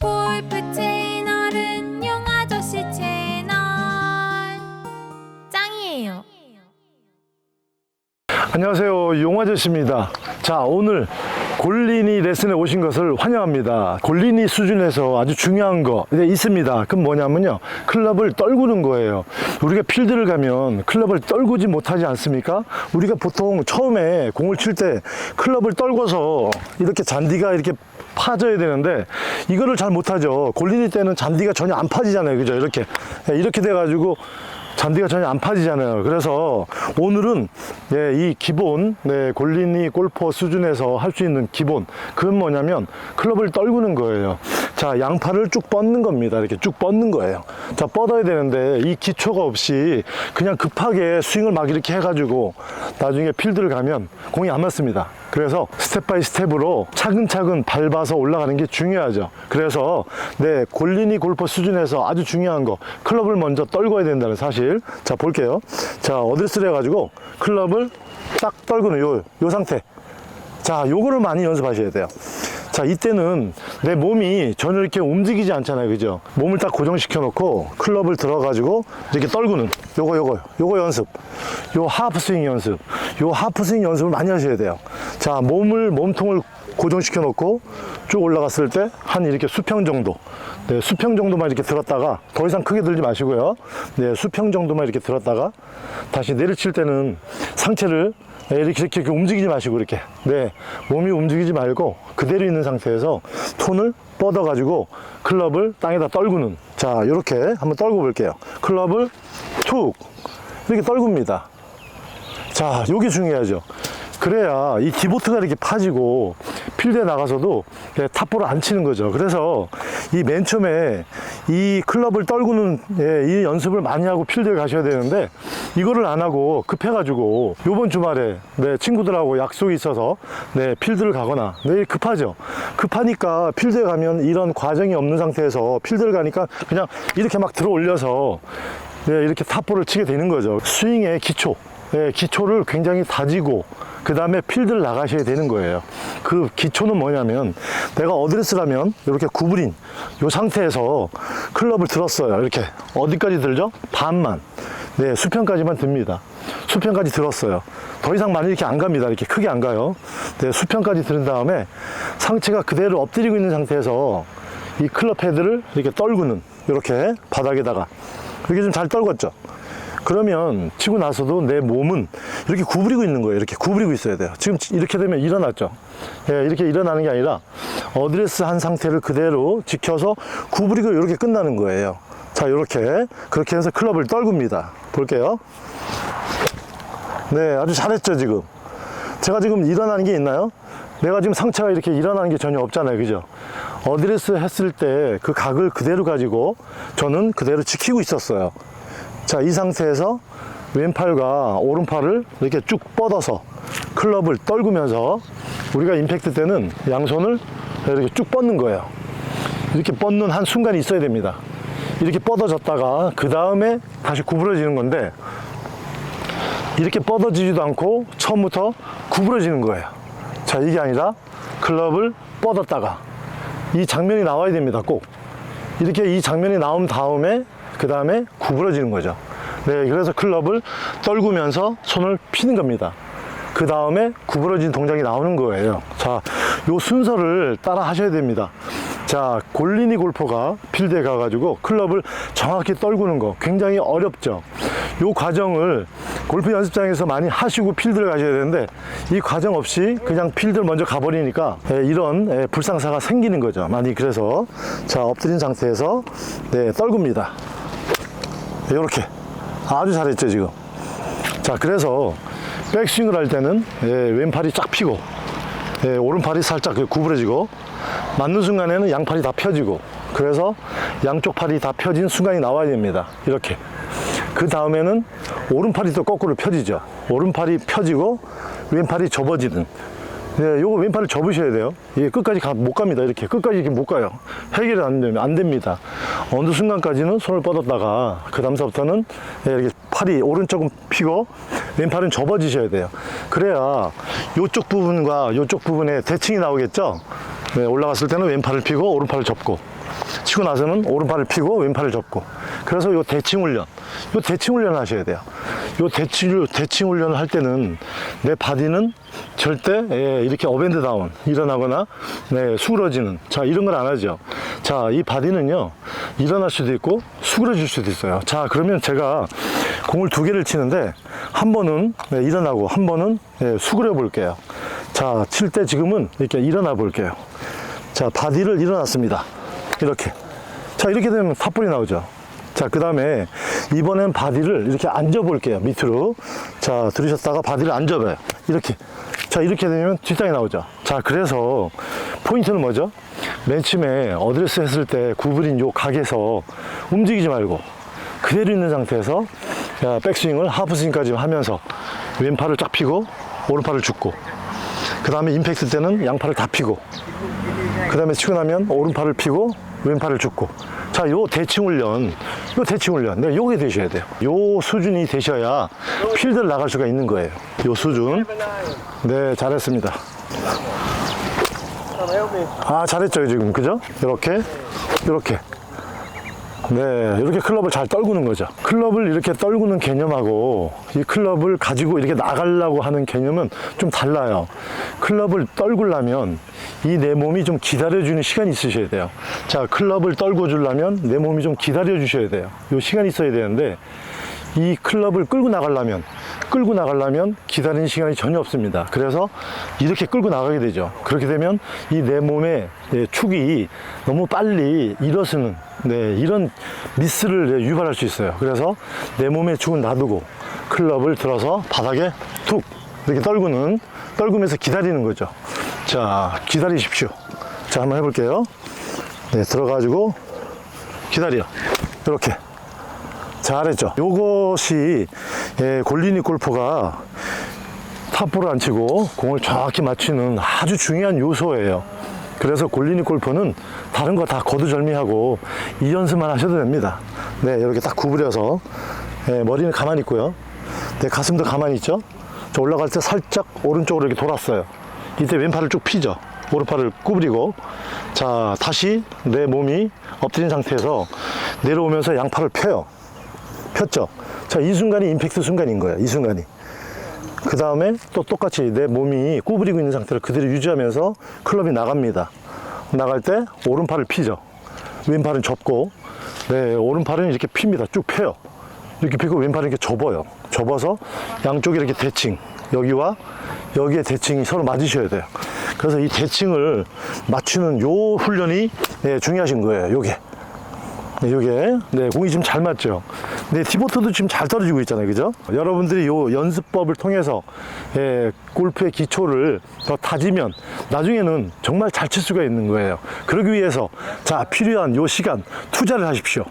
골프 채널은 용아저씨 채널. 짱이에요. 안녕하세요. 용아저씨입니다. 자 오늘 골린이 레슨에 오신 것을 환영합니다. 골린이 수준에서 아주 중요한 거 네, 있습니다. 그럼 뭐냐면요. 클럽을 떨구는 거예요. 우리가 필드를 가면 클럽을 떨구지 못하지 않습니까? 우리가 보통 처음에 공을 칠 때 클럽을 떨궈서 이렇게 잔디가 이렇게 파져야 되는데 이거를 잘 못하죠 골린이 때는 잔디가 전혀 안 파지잖아요 그죠 이렇게 네, 이렇게 돼 가지고 잔디가 전혀 안 파지잖아요. 그래서 오늘은 예, 이 기본 네, 골린이 골퍼 수준에서 할 수 있는 기본 그건 뭐냐면 클럽을 떨구는 거예요. 자 양팔을 쭉 뻗는 겁니다. 이렇게 쭉 뻗는 거예요. 자 뻗어야 되는데 이 기초가 없이 그냥 급하게 스윙을 막 이렇게 해가지고 나중에 필드를 가면 공이 안 맞습니다. 그래서 스텝 바이 스텝으로 차근차근 밟아서 올라가는 게 중요하죠. 그래서 네 골린이 골퍼 수준에서 아주 중요한 거 클럽을 먼저 떨궈야 된다는 사실. 자 볼게요. 자 어드레스를 해가지고 클럽을 딱 떨구는 요, 요 상태. 자 요거를 많이 연습하셔야 돼요. 자 이때는 내 몸이 전혀 이렇게 움직이지 않잖아요. 그죠? 몸을 딱 고정시켜 놓고 클럽을 들어 가지고 이렇게 떨구는. 요거 요거 요거 연습. 요 하프 스윙 연습. 요 하프 스윙 연습을 많이 하셔야 돼요. 자 몸을 몸통을 고정시켜 놓고 쭉 올라갔을 때 한 이렇게 수평 정도. 네, 수평 정도만 이렇게 들었다가 더 이상 크게 들지 마시고요. 네, 수평 정도만 이렇게 들었다가 다시 내리칠 때는 상체를 네, 이렇게, 이렇게, 이렇게 움직이지 마시고 이렇게. 네. 몸이 움직이지 말고 그대로 있는 상태에서 톤을 뻗어 가지고 클럽을 땅에다 떨구는. 자 이렇게 한번 떨고 볼게요. 클럽을 툭. 이렇게 떨굽니다. 자 요게 중요하죠. 그래야 이 디보트가 이렇게 파지고 필드에 나가서도 예, 탑볼을 안 치는 거죠. 그래서 이 맨 처음에 이 클럽을 떨구는 예, 이 연습을 많이 하고 필드에 가셔야 되는데 이거를 안 하고 급해가지고 요번 주말에 네, 친구들하고 약속이 있어서 네, 필드를 가거나 내일 급하죠. 급하니까 필드에 가면 이런 과정이 없는 상태에서 필드를 가니까 그냥 이렇게 막 들어 올려서 네, 이렇게 탑볼을 치게 되는 거죠. 스윙의 기초 예, 기초를 굉장히 다지고 그 다음에 필드를 나가셔야 되는 거예요. 그 기초는 뭐냐면 내가 어드레스라면 이렇게 구부린 이 상태에서 클럽을 들었어요. 이렇게 어디까지 들죠? 반만. 네, 수평까지만 듭니다. 수평까지 들었어요. 더 이상 많이 이렇게 안 갑니다. 이렇게 크게 안 가요. 네, 수평까지 들은 다음에 상체가 그대로 엎드리고 있는 상태에서 이 클럽 헤드를 이렇게 떨구는 이렇게 바닥에다가 이렇게 좀 잘 떨궜죠. 그러면 치고 나서도 내 몸은 이렇게 구부리고 있는 거예요. 이렇게 구부리고 있어야 돼요. 지금 이렇게 되면 일어났죠. 예, 이렇게 일어나는 게 아니라 어드레스 한 상태를 그대로 지켜서 구부리고 이렇게 끝나는 거예요. 자, 이렇게 그렇게 해서 클럽을 떨굽니다. 볼게요. 네, 아주 잘했죠, 지금. 제가 지금 일어나는 게 있나요? 내가 지금 상체가 이렇게 일어나는 게 전혀 없잖아요. 그죠? 어드레스 했을 때 그 각을 그대로 가지고 저는 그대로 지키고 있었어요. 자, 이 상태에서 왼팔과 오른팔을 이렇게 쭉 뻗어서 클럽을 떨구면서 우리가 임팩트 때는 양손을 이렇게 쭉 뻗는 거예요. 이렇게 뻗는 한 순간이 있어야 됩니다. 이렇게 뻗어졌다가 그 다음에 다시 구부러지는 건데 이렇게 뻗어지지도 않고 처음부터 구부러지는 거예요. 자, 이게 아니라 클럽을 뻗었다가 이 장면이 나와야 됩니다. 꼭. 이렇게 이 장면이 나온 다음에 그 다음에 구부러지는 거죠. 네, 그래서 클럽을 떨구면서 손을 피는 겁니다. 그 다음에 구부러진 동작이 나오는 거예요. 자, 요 순서를 따라 하셔야 됩니다. 자, 골린이 골퍼가 필드에 가가지고 클럽을 정확히 떨구는 거 굉장히 어렵죠. 요 과정을 골프 연습장에서 많이 하시고 필드를 가셔야 되는데 이 과정 없이 그냥 필드를 먼저 가버리니까 예, 이런 예, 불상사가 생기는 거죠. 많이 그래서 자 엎드린 상태에서 네 떨굽니다. 이렇게 아주 잘했죠 지금. 자 그래서 백스윙을 할 때는 예, 왼팔이 쫙 피고 예, 오른팔이 살짝 구부러지고 맞는 순간에는 양팔이 다 펴지고 그래서 양쪽 팔이 다 펴진 순간이 나와야 됩니다. 이렇게. 그 다음에는 오른팔이 또 거꾸로 펴지죠. 오른팔이 펴지고 왼팔이 접어지는. 네, 요거 왼팔을 접으셔야 돼요. 이게 끝까지 가, 못 갑니다. 이렇게 끝까지 이렇게 못 가요. 해결이 안 됩니다. 안 됩니다. 어느 순간까지는 손을 뻗었다가 그 다음서부터는 네, 이렇게 팔이 오른쪽은 피고 왼팔은 접어지셔야 돼요. 그래야 요쪽 부분과 요쪽 부분에 대칭이 나오겠죠. 네, 올라갔을 때는 왼팔을 펴고 오른팔을 접고 치고 나서는 오른팔을 펴고 왼팔을 접고 그래서 요 대칭 훈련 요 대칭 훈련을 하셔야 돼요. 요 대칭, 대칭 훈련을 할 때는 내 바디는 절대 예, 이렇게 어밴드 다운 일어나거나 네, 수그러지는 자 이런 걸 안 하죠. 자 이 바디는요 일어날 수도 있고 수그러질 수도 있어요. 자 그러면 제가 공을 두 개를 치는데 한 번은 네, 일어나고 한 번은 예, 수그려 볼게요. 자 칠 때 지금은 이렇게 일어나 볼게요. 자 바디를 일어났습니다. 이렇게. 자 이렇게 되면 삿볼이 나오죠 자 그 다음에 이번엔 바디를 이렇게 앉아 볼게요 밑으로. 자 들으셨다가 바디를 앉아봐요. 이렇게. 자 이렇게 되면 뒷땅이 나오죠. 자 그래서 포인트는 뭐죠? 맨 처음에 어드레스 했을 때 구부린 요 각에서 움직이지 말고 그대로 있는 상태에서 자, 백스윙을 하프스윙까지 하면서 왼팔을 쫙 펴고 오른팔을 줍고 그 다음에 임팩트 때는 양팔을 다 펴고 그 다음에 치고 나면 오른팔을 펴고 왼팔을 줍고 자, 요 대칭 훈련, 요 대칭 훈련, 네, 요게 되셔야 돼요. 요 수준이 되셔야 필드를 나갈 수가 있는 거예요. 요 수준. 네, 잘했습니다. 아, 잘했죠, 지금. 그죠? 이렇게, 이렇게. 네, 이렇게 클럽을 잘 떨구는 거죠. 클럽을 이렇게 떨구는 개념하고 이 클럽을 가지고 이렇게 나가려고 하는 개념은 좀 달라요. 클럽을 떨구려면 이 내 몸이 좀 기다려주는 시간이 있으셔야 돼요. 자, 클럽을 떨고 주려면 내 몸이 좀 기다려 주셔야 돼요. 요 시간이 있어야 되는데 이 클럽을 끌고 나가려면 끌고 나가려면 기다리는 시간이 전혀 없습니다. 그래서 이렇게 끌고 나가게 되죠. 그렇게 되면 이 내 몸의 예, 축이 너무 빨리 일어서는 네, 이런 미스를 예, 유발할 수 있어요. 그래서 내 몸의 축은 놔두고 클럽을 들어서 바닥에 툭 이렇게 떨구는 떨구면서 기다리는 거죠. 자, 기다리십시오. 자, 한번 해볼게요. 네, 들어가지고 기다려. 이렇게. 잘했죠. 요것이 예, 골리니 골퍼가 탑볼을 안 치고 공을 정확히 맞추는 아주 중요한 요소예요. 그래서 골리니 골퍼는 다른 거 다 거두절미하고 이 연습만 하셔도 됩니다. 네, 이렇게 딱 구부려서 예, 머리는 가만히 있고요. 네, 가슴도 가만히 있죠. 저 올라갈 때 살짝 오른쪽으로 이렇게 돌았어요. 이때 왼팔을 쭉 피죠. 오른팔을 구부리고 자 다시 내 몸이 엎드린 상태에서 내려오면서 양팔을 펴요. 폈죠. 자, 이 순간이 임팩트 순간인 거예요. 이 순간이. 그 다음에 또 똑같이 내 몸이 구부리고 있는 상태를 그대로 유지하면서 클럽이 나갑니다. 나갈 때 오른팔을 피죠. 왼팔은 접고, 네, 오른팔은 이렇게 핍니다. 쭉 펴요. 이렇게 펴고 왼팔은 이렇게 접어요. 접어서 양쪽에 이렇게 대칭. 여기와 여기에 대칭이 서로 맞으셔야 돼요. 그래서 이 대칭을 맞추는 요 훈련이 네, 중요하신 거예요. 요게. 네, 요게 네 공이 지금 잘 맞죠 네 티보트도 지금 잘 떨어지고 있잖아요. 그죠? 여러분들이 요 연습법을 통해서 예, 골프의 기초를 더 다지면 나중에는 정말 잘 칠 수가 있는 거예요. 그러기 위해서 자 필요한 요 시간 투자를 하십시오